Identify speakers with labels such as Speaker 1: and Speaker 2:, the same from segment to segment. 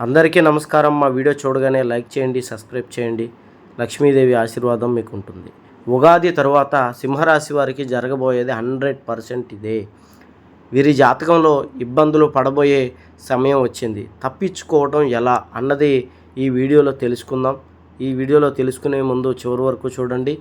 Speaker 1: అందరికీ నమస్కారం. మా వీడియో చూడగానే లైక్ చేయండి సబ్స్క్రైబ్ చేయండి. లక్ష్మీదేవి ఆశీర్వాదం మీకు ఉంటుంది ఉగాది తరువాత సింహరాశి వారికి జరగబోయేది హండ్రెడ్ పర్సెంట్ ఇదే. వీరి జాతకంలో ఇబ్బందులు పడబోయే సమయం వచ్చింది. తప్పించుకోవడం ఎలా అన్నది ఈ వీడియోలో తెలుసుకుందాం. ఈ వీడియోలో తెలుసుకునే ముందు చివరి వరకు చూడండి.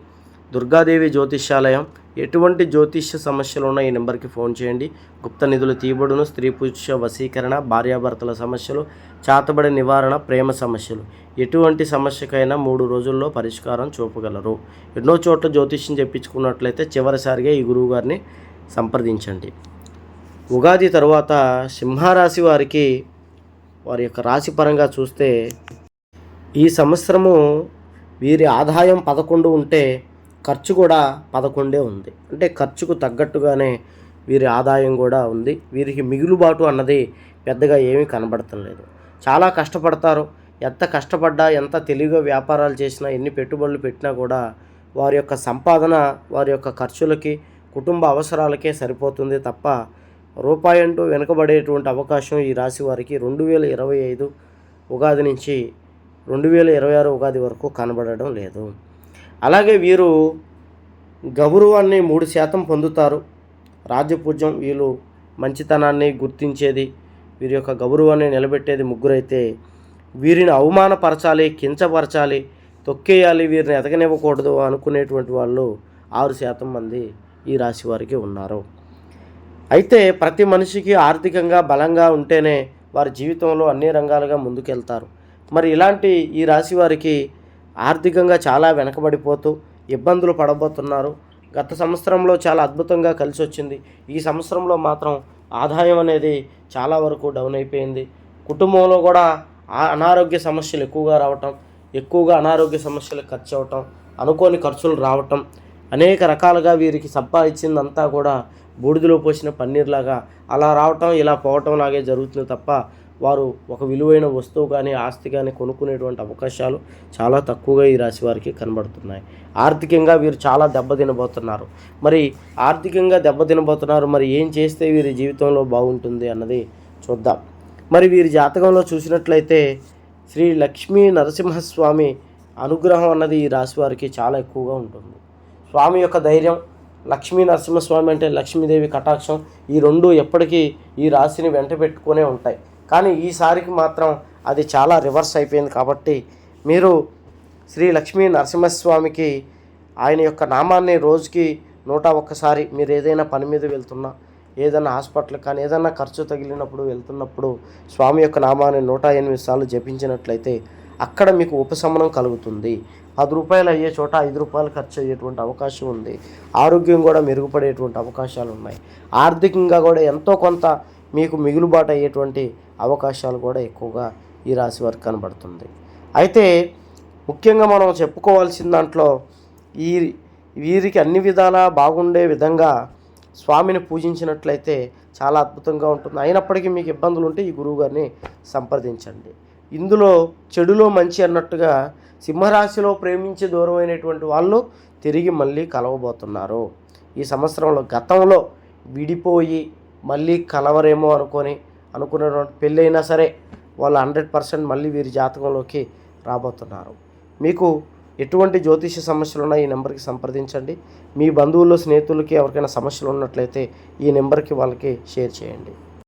Speaker 1: దుర్గాదేవి జ్యోతిష్యాలయం ఎటువంటి జ్యోతిష్య సమస్యలు ఉన్న ఈ నెంబర్కి ఫోన్ చేయండి. గుప్త నిధులు తీయబడును. స్త్రీ పురుష వశీకరణ భార్యాభర్తల సమస్యలు చాతబడి నివారణ ప్రేమ సమస్యలు. ఎటువంటి సమస్యకైనా మూడు రోజుల్లో పరిష్కారం చూపగలరు. ఎన్నో చోట్ల జ్యోతిష్యం చెప్పించుకున్నట్లయితే చివరిసారిగా ఈ గురువు గారిని సంప్రదించండి. ఉగాది తరువాత సింహరాశి వారికి వారి యొక్క రాశి పరంగా చూస్తే ఈ సంవత్సరము వీరి ఆదాయం పదకొండు ఉంటే ఖర్చు కూడా పదకొండే ఉంది. అంటే ఖర్చుకు తగ్గట్టుగానే వీరి ఆదాయం కూడా ఉంది. వీరికి మిగులుబాటు అన్నది పెద్దగా ఏమీ కనబడటం లేదు. చాలా కష్టపడతారు. ఎంత కష్టపడ్డా ఎంత తెలివిగా వ్యాపారాలు చేసినా ఎన్ని పెట్టుబడులు పెట్టినా కూడా వారి యొక్క సంపాదన వారి యొక్క ఖర్చులకి కుటుంబ అవసరాలకే సరిపోతుంది తప్ప రూపాయి అంటూ వెనుకబడేటువంటి అవకాశం ఈ రాశి వారికి రెండు వేల ఇరవై ఐదు ఉగాది నుంచి రెండు వేల ఇరవై ఆరు ఉగాది వరకు కనబడడం లేదు. అలాగే వీరు గౌరవాన్ని మూడు శాతం పొందుతారు. రాజపూజ్యం వీళ్ళు మంచితనాన్ని గుర్తించేది వీరి యొక్క గౌరవాన్ని నిలబెట్టేది ముగ్గురైతే వీరిని అవమానపరచాలి కించపరచాలి తొక్కేయాలి వీరిని ఎదగనివ్వకూడదు అనుకునేటువంటి వాళ్ళు ఆరు శాతం మంది ఈ రాశి వారికి ఉన్నారు. అయితే ప్రతి మనిషికి ఆర్థికంగా బలంగా ఉంటేనే వారి జీవితంలో అన్ని రంగాలుగా ముందుకెళ్తారు. మరి ఇలాంటి ఈ రాశి వారికి ఆర్థికంగా చాలా వెనకబడిపోతూ ఇబ్బందులు పడబోతున్నారు. గత సంవత్సరంలో చాలా అద్భుతంగా కలిసి వచ్చింది. ఈ సంవత్సరంలో మాత్రం ఆదాయం అనేది చాలా వరకు డౌన్ అయిపోయింది. కుటుంబంలో కూడా అనారోగ్య సమస్యలు ఎక్కువగా రావటం ఎక్కువగా అనారోగ్య సమస్యలు ఖర్చు అవటం అనుకోని ఖర్చులు రావటం అనేక రకాలుగా వీరికి సంపాదించిందంతా కూడా బూడిదలో పోసిన పన్నీర్లాగా అలా రావటం ఇలా పోవటం లాగే జరుగుతుంది తప్ప వారు ఒక విలువైన వస్తువు కానీ ఆస్తి కానీ కొనుక్కునేటువంటి అవకాశాలు చాలా తక్కువగా ఈ రాశి వారికి కనబడుతున్నాయి. ఆర్థికంగా వీరు చాలా దెబ్బతినబోతున్నారు. మరి ఆర్థికంగా దెబ్బతినబోతున్నారు. మరి ఏం చేస్తే వీరి జీవితంలో బాగుంటుంది అన్నది చూద్దాం. మరి వీరి జాతకంలో చూసినట్లయితే శ్రీ లక్ష్మీ నరసింహస్వామి అనుగ్రహం అన్నది ఈ రాశి వారికి చాలా ఎక్కువగా ఉంటుంది. స్వామి యొక్క ధైర్యం లక్ష్మీ నరసింహస్వామి అంటే లక్ష్మీదేవి కటాక్షం ఈ రెండు ఎప్పటికీ ఈ రాశిని వెంట పెట్టుకునే ఉంటాయి. కానీ ఈసారికి మాత్రం అది చాలా రివర్స్ అయిపోయింది కాబట్టి మీరు శ్రీ లక్ష్మీ నరసింహస్వామికి ఆయన యొక్క నామాన్ని రోజుకి నూట ఒక్కసారి మీరు ఏదైనా పని మీద వెళ్తున్నా ఏదైనా హాస్పిటల్ కానీ ఏదైనా ఖర్చు తగిలినప్పుడు వెళ్తున్నప్పుడు స్వామి యొక్క నామాన్ని నూట ఎనిమిది సార్లు జపించినట్లయితే అక్కడ మీకు ఉపశమనం కలుగుతుంది. పది రూపాయలు అయ్యే చోట ఐదు రూపాయలు ఖర్చు అయ్యేటువంటి అవకాశం ఉంది. ఆరోగ్యం కూడా మెరుగుపడేటువంటి అవకాశాలు ఉన్నాయి. ఆర్థికంగా కూడా ఎంతో కొంత మీకు మిగులుబాటు అయ్యేటువంటి అవకాశాలు కూడా ఎక్కువగా ఈ రాశి వారికి కనబడుతుంది. అయితే ముఖ్యంగా మనం చెప్పుకోవాల్సిన దాంట్లో ఈ వీరికి అన్ని విధాలా బాగుండే విధంగా స్వామిని పూజించినట్లయితే చాలా అద్భుతంగా ఉంటుంది. అయినప్పటికీ మీకు ఇబ్బందులు ఉంటే ఈ గురువు గారిని సంప్రదించండి. ఇందులో చెడులో మంచి అన్నట్టుగా సింహరాశిలో ప్రేమించి దూరమైనటువంటి వాళ్ళు తిరిగి మళ్ళీ కలవబోతున్నారు. ఈ సంవత్సరంలో గతంలో విడిపోయి మళ్ళీ కలవరేమో అనుకొని అనుకున్నటువంటి పెళ్ళైనా సరే వాళ్ళు హండ్రెడ్ పర్సెంట్ మళ్ళీ వీరి జాతకంలోకి రాబోతున్నారు. మీకు ఎటువంటి జ్యోతిష సమస్యలు ఉన్నా ఈ నెంబర్కి సంప్రదించండి. మీ బంధువులు స్నేహితులకి ఎవరికైనా సమస్యలు ఉన్నట్లయితే ఈ నెంబర్కి వాళ్ళకి షేర్ చేయండి.